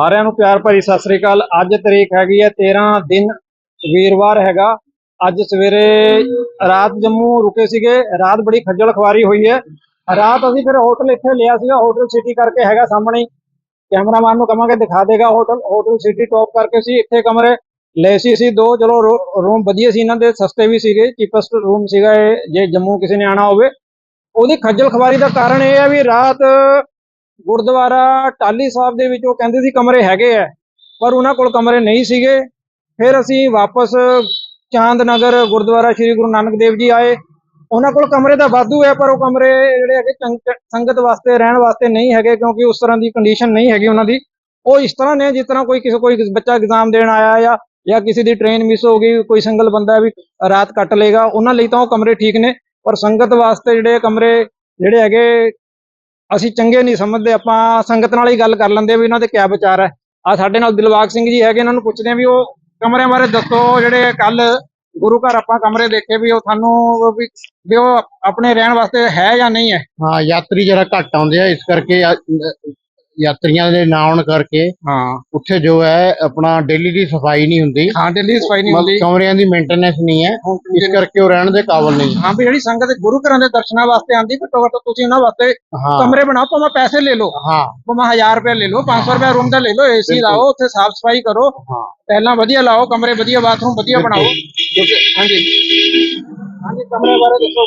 ਸਾਰਿਆਂ ਨੂੰ ਪਿਆਰ ਭਰੀ ਸਤਿ ਸ੍ਰੀ ਅਕਾਲ। ਅੱਜ ਤਰੀਕ ਹੈਗੀ ਹੈ 13 ਦਿਨ ਵੀਰਵਾਰ ਹੈਗਾ। ਅੱਜ ਸਵੇਰੇ ਰਾਤ ਜੰਮੂ ਰੁਕੇ ਸੀਗੇ। ਰਾਤ ਬੜੀ ਖੱਜਲ ਖਵਾਰੀ ਹੋਈ ਹੈ। ਰਾਤ ਅਸੀਂ ਫਿਰ ਹੋਟਲ ਇੱਥੇ ਲਿਆ ਸੀਗਾ। ਹੋਟਲ ਸਿਟੀ ਕਰਕੇ ਹੈਗਾ ਸਾਹਮਣੇ। ਕੈਮਰਾਮੈਨ ਨੂੰ ਕਵਾਂਗੇ ਦਿਖਾ ਦੇਗਾ ਹੋਟਲ ਹੋਟਲ ਸਿਟੀ ਟੌਪ ਕਰਕੇ ਸੀ ਇੱਥੇ ਕਮਰੇ ਲਏ ਸੀ। ਅਸੀਂ ਦੋ ਚਲੋ ਰੂਮ ਵਧੀਆ ਸੀ। ਇਹਨਾਂ ਦੇ ਸਸਤੇ ਵੀ ਸੀਗੇ। ਚੀਪੈਸਟ ਰੂਮ ਸੀਗਾ ਇਹ। ਜੇ ਜੰਮੂ ਕਿਸੇ ਨੇ ਆਣਾ ਹੋਵੇ। ਉਹਦੀ ਖੱਜਲ ਖਵਾਰੀ ਦਾ ਕਾਰਨ ਇਹ ਹੈ ਵੀ ਰਾਤ ਗੁਰਦੁਆਰਾ ਟਾਲੀ ਸਾਹਿਬ ਦੇ ਵਿੱਚ ਉਹ ਕਹਿੰਦੇ ਸੀ ਕਮਰੇ ਹੈਗੇ ਆ, ਪਰ ਉਹਨਾਂ ਕੋਲ ਕਮਰੇ ਨਹੀਂ ਸੀਗੇ। ਫਿਰ ਅਸੀਂ ਵਾਪਸ ਚਾਂਦ ਨਗਰ ਗੁਰਦੁਆਰਾ ਸ੍ਰੀ ਗੁਰੂ ਨਾਨਕ ਦੇਵ ਜੀ ਆਏ। ਉਹਨਾਂ ਕੋਲ ਕਮਰੇ ਤਾਂ ਵਾਧੂ ਹੈ ਪਰ ਉਹ ਕਮਰੇ ਜਿਹੜੇ ਹੈਗੇ ਸੰਗਤ ਵਾਸਤੇ, ਰਹਿਣ ਵਾਸਤੇ ਨਹੀਂ ਹੈਗੇ, ਕਿਉਂਕਿ ਉਸ ਤਰ੍ਹਾਂ ਦੀ ਕੰਡੀਸ਼ਨ ਨਹੀਂ ਹੈਗੀ ਉਹਨਾਂ ਦੀ। ਉਹ ਇਸ ਤਰ੍ਹਾਂ ਨੇ, ਜਿਸ ਤਰ੍ਹਾਂ ਕੋਈ ਕਿਸੇ, ਕੋਈ ਬੱਚਾ ਐਗਜ਼ਾਮ ਦੇਣ ਆਇਆ ਜਾਂ ਜਾਂ ਕਿਸੇ ਦੀ ਟ੍ਰੇਨ ਮਿਸ ਹੋ ਗਈ, ਕੋਈ ਸਿੰਗਲ ਬੰਦਾ ਵੀ ਰਾਤ ਕੱਟ ਲੇਗਾ ਉਹਨਾਂ ਲਈ ਤਾਂ ਉਹ ਕਮਰੇ ਠੀਕ ਨੇ। ਪਰ ਸੰਗਤ ਵਾਸਤੇ ਜਿਹੜੇ ਕਮਰੇ ਜਿਹੜੇ ਹੈਗੇ ਅਸੀਂ ਚੰਗੇ ਨਹੀਂ ਸਮਝਦੇ, ਆਪਾਂ ਸੰਗਤ ਨਾਲ ਹੀ ਗੱਲ ਕਰ ਲੈਂਦੇ ਵੀ ਇਹਨਾਂ ਦੇ ਕਿਆ ਵਿਚਾਰ ਹੈ। ਆ ਸਾਡੇ ਨਾਲ ਦਿਲਬਾਗ ਸਿੰਘ ਜੀ ਹੈਗੇ, ਇਹਨਾਂ ਨੂੰ ਪੁੱਛਦੇ ਆ ਵੀ ਉਹ ਕਮਰਿਆਂ ਬਾਰੇ ਦੱਸੋ ਜਿਹੜੇ ਕੱਲ ਗੁਰੂ ਘਰ ਆਪਾਂ ਕਮਰੇ ਦੇਖੇ ਵੀ ਉਹ ਸਾਨੂੰ ਵੀ ਵੀ ਉਹ ਆਪਣੇ ਰਹਿਣ ਵਾਸਤੇ ਹੈ ਜਾਂ ਨਹੀਂ ਹੈ? ਹਾਂ, ਯਾਤਰੀ ਜਿਹੜਾ ਘੱਟ ਆਉਂਦੇ ਆ, ਇਸ ਕਰਕੇ ਯਾਤਰੀਆਂ ਦੇ ਨਾ ਆਉਣ ਕਰਕੇ ਹਾਂ। ਉੱਥੇ ਜੋ ਹੈ ਆਪਣਾ ਡੇਲੀ ਦੀ ਸਫ਼ਾਈ ਨਹੀਂ ਹੁੰਦੀ। ਹਾਂ ਦਿੱਲੀ ਸਫ਼ਾਈ ਨਹੀਂ ਹੁੰਦੀ। ਕਮਰਿਆਂ ਦੀ ਮੇਨਟੇਨੈਂਸ ਨਹੀਂ ਹੈ। ਇਸ ਕਰਕੇ ਉਹ ਰਹਿਣ ਦੇ ਕਾਬਿਲ ਨਹੀਂ। ਹਾਂ ਵੀ ਜਿਹੜੀ ਸੰਗਤ ਗੁਰੂ ਘਰਾਂ ਦੇ ਦਰਸ਼ਨਾਂ ਵਾਸਤੇ ਆਂਦੀ ਘੱਟੋ ਘੱਟ ਤੁਸੀਂ ਉਹਨਾਂ ਵਾਸਤੇ ਕਮਰੇ ਬਣਾਓ ਭਾਵੇਂ ਪੈਸੇ ਲੈ ਲਓ। ਹਾਂ। ਭਾਵੇਂ 1000 ਰੁਪਏ ਲੈ ਲਓ 500 ਰੁਪਏ ਰੂਮ ਦਾ ਲੈ ਲਓ ਏਸੀ। ਲਾਓ ਉੱਥੇ ਸਾਫ਼ ਸਫ਼ਾਈ ਕਰੋ। ਹਾਂ। ਪਹਿਲਾਂ ਵਧੀਆ ਲਾਓ ਕਮਰੇ ਵਧੀਆ ਬਾਥਰੂਮ ਵਧੀਆ ਬਣਾਓ। ਹਾਂਜੀ। ਹਾਂਜੀ ਕਮਰੇ ਬਾਰੇ ਦੱਸੋ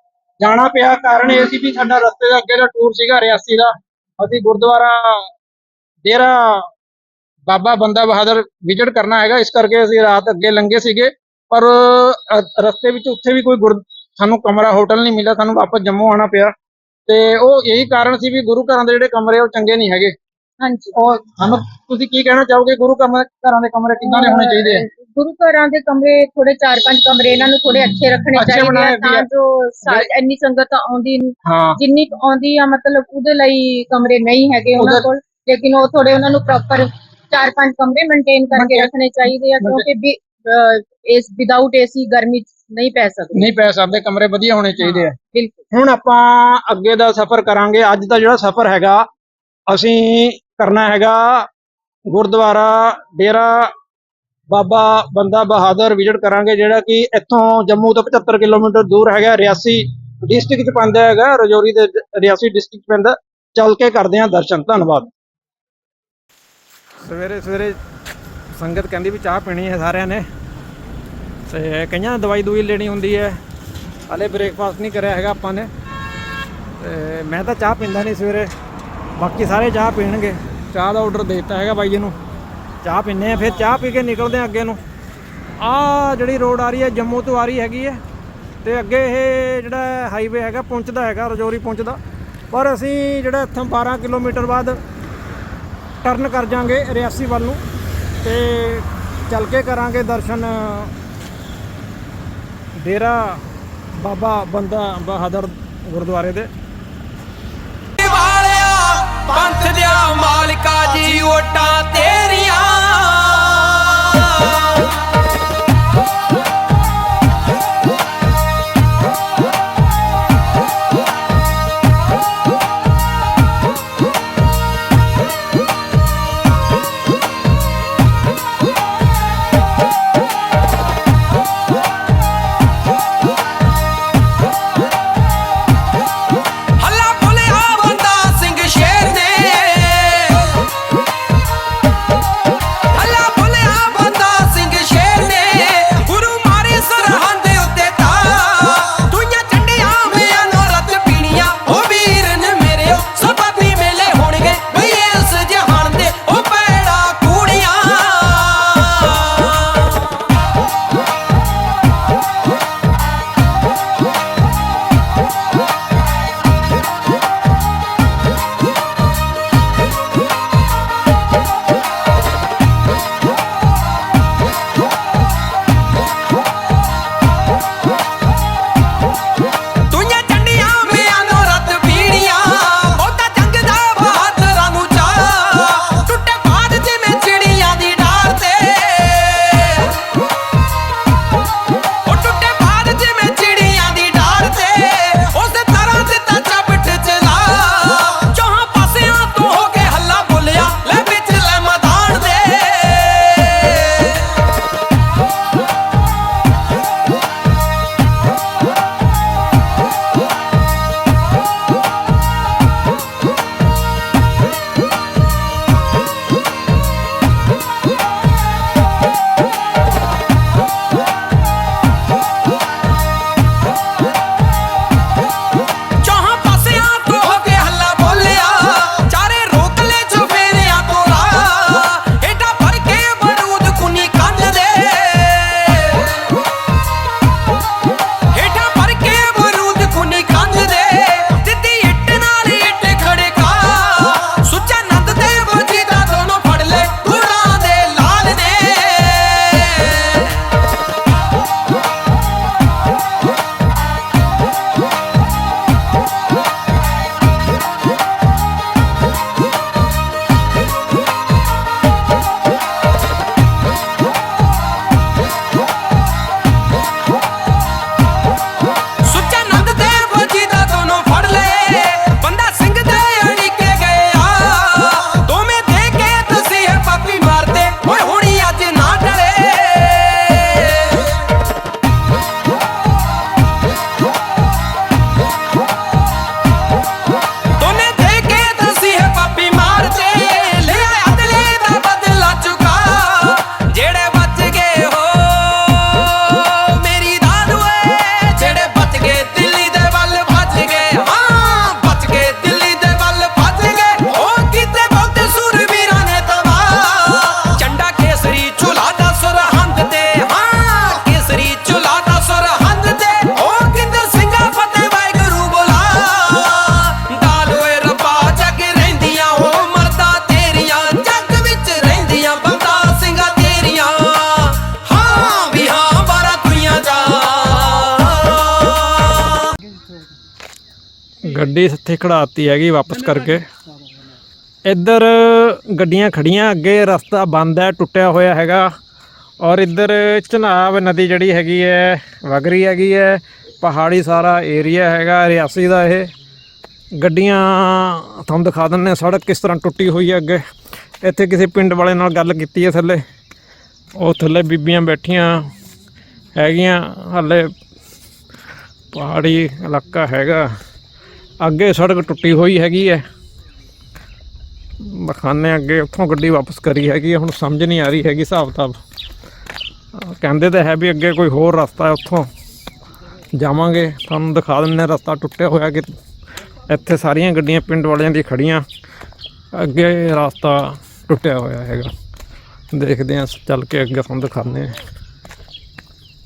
ਜਾਣਾ ਪਿਆ ਕਾਰਨ ਇਹ ਸੀ ਵੀ ਸਾਡਾ ਰਸਤੇ ਦਾ ਅੱਗੇ ਦਾ ਟੂਰ ਸੀਗਾ ਰਿਆਸੀ ਦਾ ਅਸੀਂ ਗੁਰਦੁਆਰਾ ਡੇਰਾ ਬਾਬਾ ਬੰਦਾ ਬਹਾਦਰ ਵਿਜ਼ਿਟ ਕਰਨਾ ਹੈਗਾ ਇਸ ਕਰਕੇ ਅਸੀਂ ਰਾਤ ਅੱਗੇ ਲੰਘੇ ਸੀਗੇ ਪਰ ਰਸਤੇ ਵਿੱਚ ਉੱਥੇ ਵੀ ਕੋਈ ਗੁਰ ਸਾਨੂੰ ਕਮਰਾ ਹੋਟਲ ਨਹੀਂ ਮਿਲਿਆ ਸਾਨੂੰ ਵਾਪਸ ਜੰਮੂ ਆਉਣਾ ਪਿਆ ਤੇ ਉਹ ਇਹੀ ਕਾਰਨ ਸੀ ਵੀ ਗੁਰੂ ਘਰਾਂ ਦੇ ਜਿਹੜੇ ਕਮਰੇ ਉਹ ਚੰਗੇ ਨਹੀਂ ਹੈਗੇ। ਹਾਂਜੀ। ਉਹ ਸਾਨੂੰ ਤੁਸੀਂ ਕੀ ਕਹਿਣਾ ਚਾਹੋਗੇ ਗੁਰੂ ਘਰਾਂ ਦੇ ਕਮਰੇ ਕਿੱਦਾਂ ਦੇ ਹੋਣੇ ਚਾਹੀਦੇ ਆ? ਗੁਰੂ ਘਰਾਂ ਦੇ ਕਮਰੇ ਥੋੜੇ 4-5 ਕਮਰੇ ਇਹਨਾਂ ਨੂੰ ਥੋੜੇ ਅੱਛੇ ਰੱਖਣੇ ਅੱਛੇ ਚਾਹੀਦੇ ਬਣਾਏ ਆ। ਤਾਂ। ਜੋ ਸਾ- ਇੰਨੀ ਸੰਗਤ ਆਉਂਦੀ ਨੀ। ਹਾਂ। ਜਿੰਨੀ ਕੁ ਆਉਂਦੀ ਆ ਮਤਲਬ ਉਹਦੇ ਲਈ ਕਮਰੇ ਨਹੀਂ ਹੈਗੇ ਉਹਨਾਂ ਉਹਦੇ- ਕੋਲ। ਲੇਕਿਨ ਉਹ ਥੋੜੇ ਉਹਨਾਂ ਨੂੰ ਪ੍ਰੋਪਰ 4-5 ਕਮਰੇ ਮੇਨਟੇਨ ਕਰਕੇ Maintain- ਰੱਖਣੇ ਚਾਹੀਦੇ ਆ ਕਿਉਂਕਿ ਵੀ ਅਹ, ਇਸ ਵਿਦਆਊਟ ਏਸੀ ਗਰਮੀ 'ਚ ਨਹੀਂ ਪੈ ਸਕਦੇ। ਨਹੀਂ ਪੈ ਸਕਦੇ ਕਮਰੇ ਵਧੀਆ ਹੋਣੇ ਚਾਹੀਦੇ ਆ। ਬਿਲਕੁਲ। ਹੁਣ ਆਪਾਂ ਅੱਗੇ ਦਾ ਸਫ਼ਰ ਕਰਾਂਗੇ। ਅੱਜ ਦਾ ਜਿਹੜਾ ਸਫ਼ਰ ਹੈਗਾ ਅਸੀਂ ਕਰਨਾ ਹੈਗਾ ਗੁਰਦੁਆਰਾ ਡੇਰਾ ਬਾਬਾ ਬੰਦਾ ਬਹਾਦਰ ਵਿਜ਼ਿਟ ਕਰਾਂਗੇ, ਜਿਹੜਾ ਕਿ ਇੱਥੋਂ ਜੰਮੂ ਤੋਂ 75 ਕਿਲੋਮੀਟਰ ਦੂਰ ਹੈਗਾ, ਰਿਆਸੀ ਡਿਸਟ੍ਰਿਕਟ ਚ ਪੈਂਦਾ ਹੈਗਾ, ਰਜੌਰੀ ਦੇ ਰਿਆਸੀ ਡਿਸਟ੍ਰਿਕਟ ਪੈਂਦਾ, ਚੱਲ ਕੇ ਕਰਦੇ ਹਾਂ ਦਰਸ਼ਨ, ਧੰਨਵਾਦ। ਸਵੇਰੇ ਸਵੇਰੇ ਸੰਗਤ ਕਹਿੰਦੀ ਵੀ ਚਾਹ ਪੀਣੀ ਹੈ ਸਾਰਿਆਂ ਨੇ, ਤੇ ਕਈਆਂ ਦਵਾਈ ਦੂਈ ਲੈਣੀ ਹੁੰਦੀ ਹੈ, ਹਲੇ ਬ੍ਰੇਕਫਾਸਟ ਨਹੀਂ ਕਰਿਆ ਹੈਗਾ ਆਪਾਂ ਨੇ, ਤੇ ਮੈਂ ਤਾਂ ਚਾਹ ਪੀਂਦਾ ਨਹੀਂ ਸਵੇਰੇ, ਬਾਕੀ ਸਾਰੇ ਚਾਹ ਪੀਣਗੇ, ਚਾਹ ਦਾ ਆਰਡਰ ਦੇ ਦਿੱਤਾ ਹੈਗਾ ਬਾਈ ਜੀ ਨੂੰ। ਚਾਹ ਪੀਂਦੇ ਆ, ਫਿਰ ਚਾਹ ਪੀ ਕੇ ਨਿਕਲਦੇ ਆ ਅੱਗੇ ਨੂੰ। ਆ ਜਿਹੜੀ ਰੋਡ ਆ ਰਹੀ ਹੈ, ਜੰਮੂ ਤੋਂ ਆ ਰਹੀ ਹੈਗੀ ਹੈ। ਤੇ ਅੱਗੇ ਇਹ ਜਿਹੜਾ ਹਾਈਵੇ ਹੈਗਾ ਪਹੁੰਚਦਾ ਹੈਗਾ, ਰਜੌਰੀ ਪਹੁੰਚਦਾ ਪਰ ਅਸੀਂ ਜਿਹੜਾ ਇੱਥੋਂ 12 ਕਿਲੋਮੀਟਰ ਬਾਅਦ ਟਰਨ ਕਰ ਜਾਾਂਗੇ ਰਿਆਸੀ ਵੱਲ ਨੂੰ ਤੇ ਚੱਲ ਕੇ ਕਰਾਂਗੇ ਦਰਸ਼ਨ ਡੇਰਾ ਬਾਬਾ ਬੰਦਾ ਬਹਾਦਰ ਗੁਰਦੁਆਰੇ ਦੇ। ਵਾਲਿਆ ਪੰਥ ਮਾਲਕਾ ਜੀ ਓਟਾਂ ਤੇਰੀਆਂ। ਗੱਡੀ ਇੱਥੇ ਖੜਾਤੀ ਹੈਗੀ ਵਾਪਸ ਕਰਕੇ। ਇੱਧਰ ਗੱਡੀਆਂ ਖੜੀਆਂ ਅੱਗੇ ਰਸਤਾ ਬੰਦ ਹੈ ਟੁੱਟਿਆ ਹੋਇਆ ਹੈਗਾ। ਔਰ ਇੱਧਰ ਚਨਾਬ ਨਦੀ ਜਿਹੜੀ ਹੈਗੀ ਹੈ ਵਗ ਰਹੀ ਹੈਗੀ ਹੈ। ਪਹਾੜੀ ਸਾਰਾ ਏਰੀਆ ਹੈਗਾ ਰਿਆਸੀ ਦਾ ਇਹ। ਗੱਡੀਆਂ ਤੁਹਾਨੂੰ ਦਿਖਾ ਹਾਂ ਸੜਕ ਕਿਸ ਤਰ੍ਹਾਂ ਟੁੱਟੀ ਹੋਈ ਹੈ ਅੱਗੇ। ਇੱਥੇ ਕਿਸੇ ਪਿੰਡ ਵਾਲੇ ਨਾਲ ਗੱਲ ਕੀਤੀ ਹੈ ਥੱਲੇ। ਉਹ ਥੱਲੇ ਬੀਬੀਆਂ ਬੈਠੀਆਂ ਹੈਗੀਆਂ। ਹਾਲੇ ਪਹਾੜੀ ਇਲਾਕਾ ਹੈਗਾ। ਅੱਗੇ ਸੜਕ ਟੁੱਟੀ ਹੋਈ ਹੈਗੀ ਹੈ। ਬਖਾਨੇ ਅੱਗੇ ਉੱਥੋਂ ਗੱਡੀ ਵਾਪਸ ਕਰੀ ਹੈਗੀ ਹੈ, ਹੁਣ ਸਮਝ ਨਹੀਂ ਆ ਰਹੀ ਹੈਗੀ ਹਿਸਾਬ ਕਿਤਾਬ। ਕਹਿੰਦੇ ਤਾਂ ਹੈ ਵੀ ਅੱਗੇ ਕੋਈ ਹੋਰ ਰਸਤਾ ਹੈ ਉੱਥੋਂ। ਜਾਵਾਂਗੇ ਤੁਹਾਨੂੰ ਦਿਖਾ ਦਿੰਦੇ ਰਸਤਾ ਟੁੱਟਿਆ ਹੋਇਆ ਕਿ ਇੱਥੇ ਸਾਰੀਆਂ ਗੱਡੀਆਂ ਪਿੰਡ ਵਾਲਿਆਂ ਦੀ ਖੜੀਆਂ ਅੱਗੇ ਰਸਤਾ ਟੁੱਟਿਆ ਹੋਇਆ ਹੈਗਾ। ਦੇਖਦੇ ਹਾਂ ਚੱਲ ਕੇ ਅੱਗੇ ਤੁਹਾਨੂੰ ਦਿਖਾਉਂਦੇ ਹਾਂ।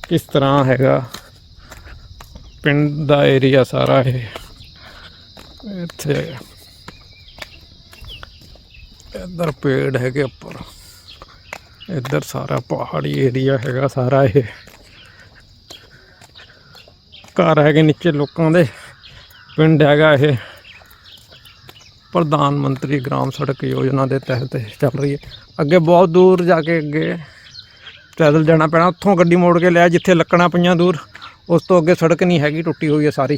ਕਿਸ ਤਰ੍ਹਾਂ ਹੈਗਾ ਪਿੰਡ ਦਾ ਏਰੀਆ ਸਾਰਾ ਇਹ। ਇੱਥੇ ਇੱਧਰ ਪੇੜ ਹੈਗੇ ਉੱਪਰ। ਇੱਧਰ ਸਾਰਾ ਪਹਾੜੀ ਏਰੀਆ ਹੈਗਾ ਸਾਰਾ ਇਹ। ਘਰ ਹੈਗੇ ਨੀਚੇ ਲੋਕਾਂ ਦੇ। ਪਿੰਡ ਹੈਗਾ ਇਹ। ਪ੍ਰਧਾਨ ਮੰਤਰੀ ਗ੍ਰਾਮ ਸੜਕ ਯੋਜਨਾ ਦੇ ਤਹਿਤ ਇਹ ਚੱਲ ਰਹੀ ਹੈ। ਅੱਗੇ ਬਹੁਤ ਦੂਰ ਜਾ ਕੇ ਅੱਗੇ ਪੈਦਲ ਜਾਣਾ ਪੈਣਾ। ਉੱਥੋਂ ਗੱਡੀ ਮੋੜ ਕੇ ਲਿਆ ਜਿੱਥੇ ਲੱਕੜਾਂ ਪਈਆਂ ਦੂਰ, ਉਸ ਤੋਂ ਅੱਗੇ ਸੜਕ ਨਹੀਂ ਹੈਗੀ, ਟੁੱਟੀ ਹੋਈ ਹੈ ਸਾਰੀ।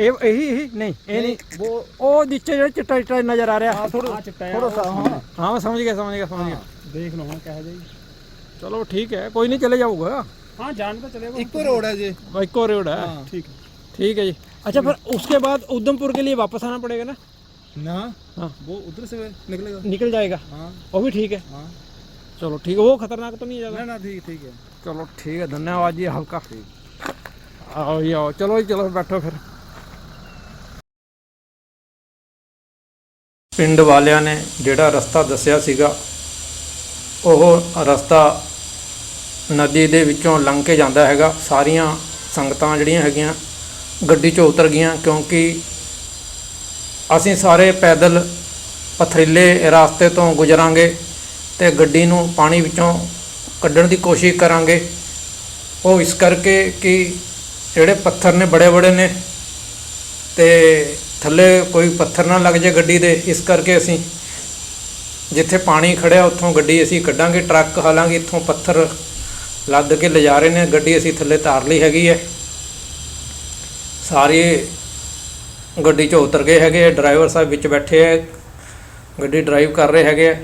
ਇਹ ਇਹੀ ਇਹੀ ਨਹੀਂ ਇਹ ਨਹੀਂ वो ਉਹ ਨੀਚੇ ਜਿਹੜਾ ਚਿੱਟਾ ਚਿੱਟਾ ਨਜ਼ਰ ਆ ਰਿਹਾ ਥੋੜਾ ਚਿੱਟਾ थोड़ा सा हाँ ਹਾਂ ਮੈਂ ਸਮਝ ਗਿਆ ਸਮਝ ਗਿਆ ਸਮਝ ਗਿਆ ਦੇਖ ਲਓ ਹੁਣ ਕਿਹੋ ਜਾਈ ਚਲੋ ਠੀਕ ਹੈ ਕੋਈ ਨਹੀਂ ਚਲੇ ਜਾਊਗਾ ਹਾਂ ਜਾਣ ਤਾਂ ਚਲੇਗਾ एक रोड है जी इको रोड है हाँ ठीक है ठीक है जी अच्छा फिर उसके बाद उधमपुर के लिए वापस आना पड़ेगा ना ना हाँ। वो उधर से निकलेगा निकल जाएगा हाँ वो भी ठीक है हाँ चलो ठीक है वो खतरनाक तो नहीं है ना ज़्यादा ना ठीक ठीक है चलो ठीक है धन्यवाद जी हल्का आओ जी आओ चलो जी चलो बैठो फिर ਪਿੰਡ ਵਾਲਿਆਂ ਨੇ ਜਿਹੜਾ ਰਸਤਾ ਦੱਸਿਆ ਸੀਗਾ, ਉਹ ਰਸਤਾ ਨਦੀ ਦੇ ਵਿੱਚੋਂ ਲੰਘ ਕੇ ਜਾਂਦਾ ਹੈਗਾ। ਸਾਰੀਆਂ ਸੰਗਤਾਂ ਜਿਹੜੀਆਂ ਹੈਗੀਆਂ ਗੱਡੀ 'ਚੋਂ ਉਤਰ ਗਈਆਂ, ਕਿਉਂਕਿ ਅਸੀਂ ਸਾਰੇ ਪੈਦਲ ਪਥਰੀਲੇ ਰਾਸਤੇ ਤੋਂ ਗੁਜ਼ਰਾਂਗੇ ਤੇ ਗੱਡੀ ਨੂੰ ਪਾਣੀ ਵਿੱਚੋਂ ਕੱਢਣ ਦੀ ਕੋਸ਼ਿਸ਼ ਕਰਾਂਗੇ। ਉਹ ਇਸ ਕਰਕੇ ਕਿ ਜਿਹੜੇ ਪੱਥਰ ਨੇ ਬੜੇ ਬੜੇ ਨੇ ਤੇ ਥੱਲੇ ਕੋਈ ਪੱਥਰ ਨਾ ਲੱਗ ਜਾਏ ਗੱਡੀ ਦੇ, ਇਸ ਕਰਕੇ ਅਸੀਂ ਜਿੱਥੇ ਪਾਣੀ ਖੜਿਆ ਉੱਥੋਂ ਗੱਡੀ ਅਸੀਂ ਕੱਢਾਂਗੇ, ਟਰੱਕ ਹਾਲਾਂਕਿ ਇੱਥੋਂ ਪੱਥਰ ਲੱਦ ਕੇ ਲਿਜਾ ਰਹੇ ਨੇ, ਗੱਡੀ ਅਸੀਂ ਥੱਲੇ ਤਾਰ ਲਈ ਹੈਗੀ ਹੈ। ਸਾਰੇ ਗੱਡੀ 'ਚੋਂ ਉਤਰ ਗਏ ਹੈਗੇ ਡਰਾਈਵਰ ਸਾਹਿਬ ਵਿੱਚ ਬੈਠੇ ਹੈ, ਗੱਡੀ ਡਰਾਈਵ ਕਰ ਰਹੇ ਹੈਗੇ ਆ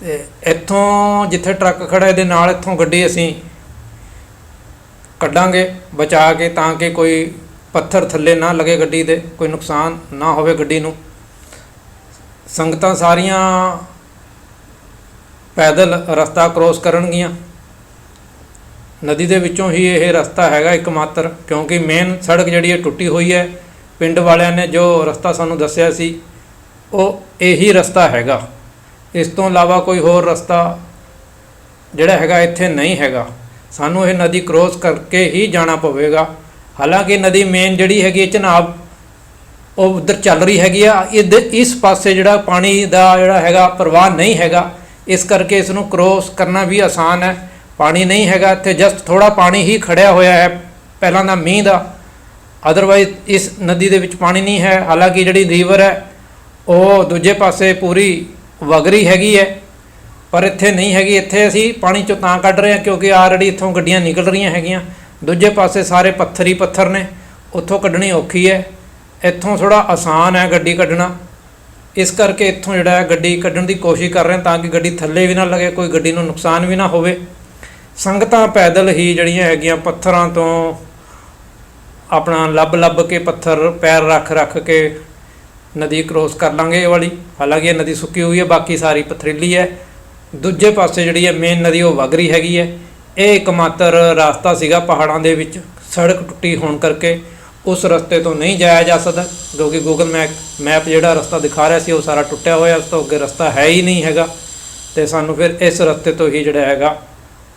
ਤੇ ਇੱਥੋਂ ਜਿੱਥੇ ਟਰੱਕ ਖੜਾ ਇਹਦੇ ਨਾਲ ਇੱਥੋਂ ਗੱਡੀ ਅਸੀਂ ਕੱਢਾਂਗੇ, ਬਚਾ ਕੇ ਤਾਂ ਕਿ ਕੋਈ ਪੱਥਰ ਥੱਲੇ ਨਾ ਲੱਗੇ ਗੱਡੀ ਦੇ, ਕੋਈ ਨੁਕਸਾਨ ਨਾ ਹੋਵੇ ਗੱਡੀ ਨੂੰ। ਸੰਗਤਾਂ ਸਾਰੀਆਂ ਪੈਦਲ ਰਸਤਾ ਕ੍ਰੋਸ ਕਰਨਗੀਆਂ। ਨਦੀ ਦੇ ਵਿੱਚੋਂ ਹੀ ਇਹ ਰਸਤਾ ਹੈਗਾ ਇੱਕ ਮਾਤਰ ਕਿਉਂਕਿ ਮੇਨ ਸੜਕ ਜਿਹੜੀ ਹੈ ਟੁੱਟੀ ਹੋਈ ਹੈ। ਪਿੰਡ ਵਾਲਿਆਂ ਨੇ ਜੋ ਰਸਤਾ ਸਾਨੂੰ ਦੱਸਿਆ ਸੀ, ਉਹ ਇਹੀ ਰਸਤਾ ਹੈਗਾ। ਇਸ ਤੋਂ ਇਲਾਵਾ ਕੋਈ ਹੋਰ ਰਸਤਾ ਜਿਹੜਾ ਹੈਗਾ ਇੱਥੇ ਨਹੀਂ ਹੈਗਾ। ਸਾਨੂੰ ਇਹ ਨਦੀ ਕ੍ਰੋਸ ਕਰਕੇ ਹੀ ਜਾਣਾ ਪਵੇਗਾ। ਹਾਲਾਂਕਿ ਨਦੀ ਮੇਨ ਜਿਹੜੀ ਹੈਗੀ ਹੈ ਚਨਾਬ ਉਹ ਉਧਰ ਚੱਲ ਰਹੀ ਹੈਗੀ ਆ। ਇਹਦੇ, ਇਸ ਪਾਸੇ ਜਿਹੜਾ ਪਾਣੀ ਦਾ ਜਿਹੜਾ ਹੈਗਾ ਪ੍ਰਵਾਹ ਨਹੀਂ ਹੈਗਾ। ਇਸ ਕਰਕੇ ਇਸ ਨੂੰ ਕ੍ਰੋਸ ਕਰਨਾ ਵੀ ਆਸਾਨ ਹੈ। ਪਾਣੀ ਨਹੀਂ ਹੈਗਾ। ਇੱਥੇ ਜਸਟ ਥੋੜਾ ਪਾਣੀ ਹੀ ਖੜਿਆ ਹੋਇਆ ਹੈ, ਪਹਿਲਾਂ ਦਾ ਮੀਂਹ ਦਾ। ਅਦਰਵਾਈਜ਼ ਇਸ ਨਦੀ ਦੇ ਵਿੱਚ ਪਾਣੀ ਨਹੀਂ ਹੈ। ਹਾਲਾਂਕਿ ਜਿਹੜੀ ਰੀਵਰ ਹੈ, ਉਹ ਦੂਜੇ ਪਾਸੇ ਪੂਰੀ ਵਗ ਰਹੀ ਹੈਗੀ ਹੈ। ਪਰ ਇੱਥੇ ਨਹੀਂ ਹੈਗੀ। ਇੱਥੇ ਅਸੀਂ ਪਾਣੀ ਚੋਂ ਤਾਂ ਕੱਢ ਰਹੇ ਹਾਂ, ਕਿਉਂਕਿ ਆਲਰੇਡੀ ਇੱਥੋਂ ਗੱਡੀਆਂ ਨਿਕਲ ਰਹੀਆਂ ਹੈਗੀਆਂ। ਦੂਜੇ ਪਾਸੇ ਸਾਰੇ ਪੱਥਰ ਹੀ ਪੱਥਰ ਨੇ, ਉੱਥੋਂ ਕੱਢਣੀ ਔਖੀ ਹੈ ਇੱਥੋਂ ਥੋੜਾ ਆਸਾਨ ਹੈ ਗੱਡੀ ਕੱਢਣਾ। ਇਸ ਕਰਕੇ ਇੱਥੋਂ ਜਿਹੜਾ ਹੈ ਗੱਡੀ ਕੱਢਣ ਦੀ ਕੋਸ਼ਿਸ਼ ਕਰ ਰਹੇ ਤਾਂ ਕਿ ਗੱਡੀ ਥੱਲੇ ਵੀ ਨਾ ਲੱਗੇ, ਕੋਈ ਗੱਡੀ ਨੂੰ ਨੁਕਸਾਨ ਵੀ ਨਾ ਹੋਵੇ। ਸੰਗਤਾਂ ਪੈਦਲ ਹੀ ਜਿਹੜੀਆਂ ਹੈਗੀਆਂ ਪੱਥਰਾਂ ਤੋਂ ਆਪਣਾ ਲੱਭ ਲੱਭ ਕੇ ਪੱਥਰ ਪੈਰ ਰੱਖ ਰੱਖ ਕੇ ਨਦੀ ਕ੍ਰੋਸ ਕਰ ਲਾਂਗੇ ਇਹ ਵਾਲੀ। ਹਾਲਾਂਕਿ ਇਹ ਨਦੀ ਸੁੱਕੀ ਹੋਈ ਹੈ ਬਾਕੀ ਸਾਰੀ ਪਥਰੀਲੀ ਹੈ ਦੂਜੇ ਪਾਸੇ ਜਿਹੜੀ ਹੈ ਮੇਨ ਨਦੀ ਉਹ ਵਗ ਰਹੀ ਹੈਗੀ ਹੈ ਇਹ ਇੱਕਮਾਤਰ ਰਸਤਾ ਸੀਗਾ ਪਹਾੜਾਂ ਦੇ ਵਿੱਚ। ਸੜਕ ਟੁੱਟੀ ਹੋਣ ਕਰਕੇ ਉਸ ਰਸਤੇ ਤੋਂ ਨਹੀਂ ਜਾਇਆ ਜਾ ਸਕਦਾ ਕਿਉਂਕਿ ਗੂਗਲ ਮੈਪ ਮੈਪ ਜਿਹੜਾ ਰਸਤਾ ਦਿਖਾ ਰਿਹਾ ਸੀ, ਉਹ ਸਾਰਾ ਟੁੱਟਿਆ ਹੋਇਆ, ਉਸ ਤੋਂ ਅੱਗੇ ਰਸਤਾ ਹੈ ਹੀ ਨਹੀਂ ਹੈਗਾ। ਤੇ ਸਾਨੂੰ ਫਿਰ ਇਸ ਰਸਤੇ ਤੋਂ ਹੀ ਜਿਹੜਾ ਹੈਗਾ,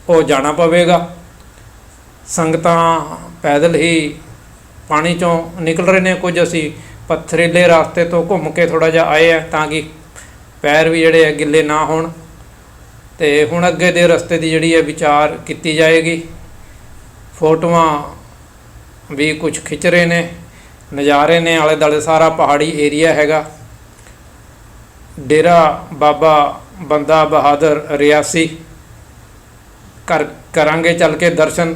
ਉਹ ਜਾਣਾ ਪਵੇਗਾ। ਸੰਗਤਾਂ ਪੈਦਲ ਹੀ ਪਾਣੀ ਚੋਂ ਨਿਕਲ ਰਹੇ ਨੇ। ਕੁਝ ਅਸੀਂ ਪੱਥਰੀਲੇ ਰਸਤੇ ਤੋਂ ਘੁੰਮ ਕੇ ਥੋੜਾ ਜਿਹਾ ਆਏ ਆ, ਤਾਂ ਕਿ ਪੈਰ ਵੀ ਜਿਹੜੇ ਆ ਗਿੱਲੇ ਨਾ ਹੋਣ। ਤੇ ਹੁਣ ਅੱਗੇ ਦੇ ਰਸਤੇ ਦੀ ਜਿਹੜੀ ਹੈ ਵਿਚਾਰ ਕੀਤੀ ਜਾਏਗੀ। ਫੋਟੋਆਂ ਵੀ ਕੁਝ ਖਿੱਚ ਰਹੇ ਨੇ, ਨਜ਼ਾਰੇ ਨੇ ਆਲੇ ਦਾਲੇ ਸਾਰਾ ਪਹਾੜੀ ਏਰੀਆ ਹੈਗਾ। ਡੇਰਾ ਬਾਬਾ ਬੰਦਾ ਬਹਾਦਰ ਰਿਆਸੀ। ਕਰ ਕਰਾਂਗੇ ਚੱਲ ਕੇ ਦਰਸ਼ਨ।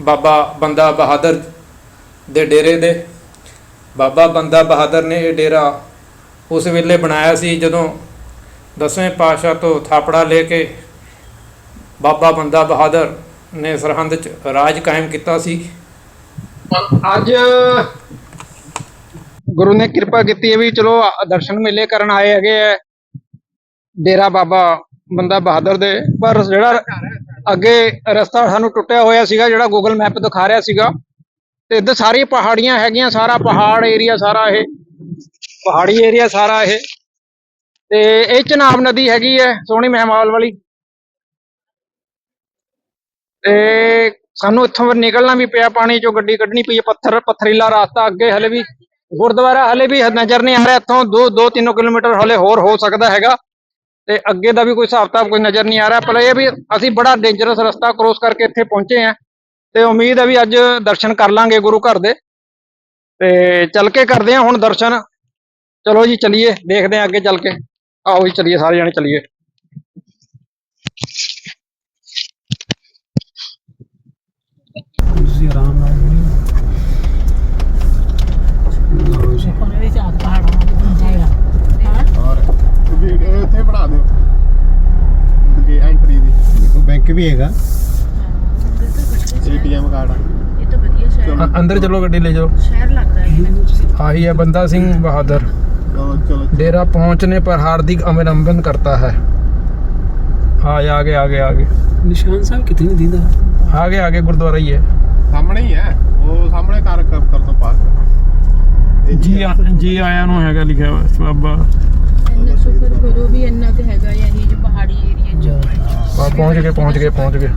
ਬਾਬਾ ਬੰਦਾ ਬਹਾਦਰ ਦੇ ਡੇਰੇ ਦੇ। ਬਾਬਾ ਬੰਦਾ ਬਹਾਦਰ ਨੇ ਇਹ ਡੇਰਾ ਉਸ ਵੇਲੇ ਬਣਾਇਆ ਸੀ ਜਦੋਂ ਦਸਵੇਂ ਪਾਤਸ਼ਾਹ ਤੋਂ ਥਾਪੜਾ ਲੈ ਕੇ ਬਾਬਾ ਬੰਦਾ ਬਹਾਦਰ ਨੇ ਸਰਹੰਦ 'ਚ ਰਾਜ ਕਾਇਮ ਕੀਤਾ ਸੀ। ਅੱਜ ਗੁਰੂ ਨੇ ਕਿਰਪਾ ਕੀਤੀ ਹੈ ਵੀ ਚਲੋ ਦਰਸ਼ਨ ਮੇਲੇ ਕਰਨ ਆਏ ਹੈਗੇ ਹੈ ਡੇਰਾ ਬਾਬਾ ਬੰਦਾ ਬਹਾਦਰ ਦੇ। ਪਰ ਜਿਹੜਾ ਅੱਗੇ ਰਸਤਾ ਸਾਨੂੰ ਟੁੱਟਿਆ ਹੋਇਆ ਸੀਗਾ, ਜਿਹੜਾ ਗੂਗਲ ਮੈਪ ਦਿਖਾ ਰਿਹਾ ਸੀਗਾ, ਤੇ ਇੱਧਰ ਸਾਰੀਆਂ ਪਹਾੜੀਆਂ ਹੈਗੀਆਂ, ਸਾਰਾ ਪਹਾੜ ਏਰੀਆ ਸਾਰਾ ਇਹ, ਪਹਾੜੀ ਏਰੀਆ ਸਾਰਾ ਇਹ। ਤੇ ਇਹ ਚਨਾਬ ਨਦੀ ਹੈਗੀ ਹੈ, ਸੋਹਣੀ ਮਹਿਮਾਲ ਵਾਲੀ। ਤੇ ਸਾਨੂੰ ਇੱਥੋਂ ਫਿਰ ਨਿਕਲਣਾ ਵੀ ਪਿਆ, ਪਾਣੀ ਚੋਂ ਗੱਡੀ ਕੱਢਣੀ ਪਈ ਹੈ, ਪੱਥਰ, ਪੱਥਰੀਲਾ ਰਸਤਾ ਅੱਗੇ ਹਲੇ ਵੀ, ਗੁਰਦੁਆਰਾ ਹਲੇ ਵੀ ਨਜ਼ਰ ਨਹੀਂ ਆ ਰਿਹਾ, ਇੱਥੋਂ 2 2 3 ਕਿਲੋਮੀਟਰ ਹਲੇ ਹੋਰ ਹੋ ਸਕਦਾ ਹੈਗਾ। ਤੇ ਅੱਗੇ ਦਾ ਵੀ ਕੋਈ ਹਿਸਾਬ ਕਿਤਾਬ, ਕੋਈ ਨਜ਼ਰ ਨਹੀਂ ਆ ਰਿਹਾ, ਪਰ ਇਹ ਵੀ ਅਸੀਂ ਬੜਾ ਡੇਂਜਰਸ ਰਸਤਾ ਕ੍ਰੋਸ ਕਰਕੇ ਇੱਥੇ ਪਹੁੰਚੇ ਆ ਤੇ ਉਮੀਦ ਹੈ ਵੀ ਅੱਜ ਦਰਸ਼ਨ ਕਰ ਲਾਂਗੇ ਗੁਰੂ ਘਰ ਦੇ। ਤੇ ਚੱਲ ਕੇ ਕਰਦੇ ਆ ਹੁਣ ਦਰਸ਼ਨ। ਚਲੋ ਜੀ, ਚਲਿਏ, ਦੇਖਦੇ ਆ ਅੱਗੇ ਚੱਲ ਕੇ। ਆਓ ਜੀ ਚਲਿਏ ਸਾਰੇ ਜਣੇ ਚਲਿਏ। ਉਹਨੇ ਵੀ ਚਾਹ ਪਹਾੜਾਂ ਨੂੰ ਜਾਏਗਾ ਔਰ ਵੀਡੀਓ ਇੱਥੇ ਬਣਾ ਦਿਓ। ਅੱਗੇ ਐਂਟਰੀ ਦੀ। ਦੇਖੋ ਬੈਂਕ ਵੀ ਹੈਗਾ। ਏਟੀਐਮ ਕਾਰਡ ਇਹ ਤਾਂ ਵਧੀਆ ਸ਼ਹਿਰ ਅੰਦਰ ਚਲੋ ਗੱਡੀ ਲੈ ਜਾਓ। ਸ਼ਹਿਰ ਲੱਗਦਾ ਹੈ। ਆਹੀ ਹੈ ਬੰਦਾ ਸਿੰਘ ਬਹਾਦਰ। डेरा पहुंचने पर हार्दिक अभिनंदन करता है आगे आगे आगे आगे ਨਿਸ਼ਾਨ ਸਾਹਿਬ ਕਿੱਥੇ ਨਹੀਂ ਦਿੰਦਾ आगे आगे गुरुद्वारा ही है ਸਾਹਮਣੇ ਹੀ ਹੈ ਉਹ ਸਾਹਮਣੇ ਕਾਰ ਕਰ ਕਰ ਤੋਂ ਪਾਸ ਜੀ ਜੀ ਆਇਆਂ ਨੂੰ ਹੈਗਾ ਲਿਖਿਆ ਹੋਇਆ ਬਾਬਾ ਇੰਨਾ ਸ਼ੁਕਰ ਕਰੋ ਵੀ ਇੰਨਾ ਤੇ ਹੈਗਾ ਯਹੀ ਜੋ ਪਹਾੜੀ ਏਰੀਆ ਚ ਪਹੁੰਚ ਗਏ ਪਹੁੰਚ ਗਏ ਪਹੁੰਚ ਗਏ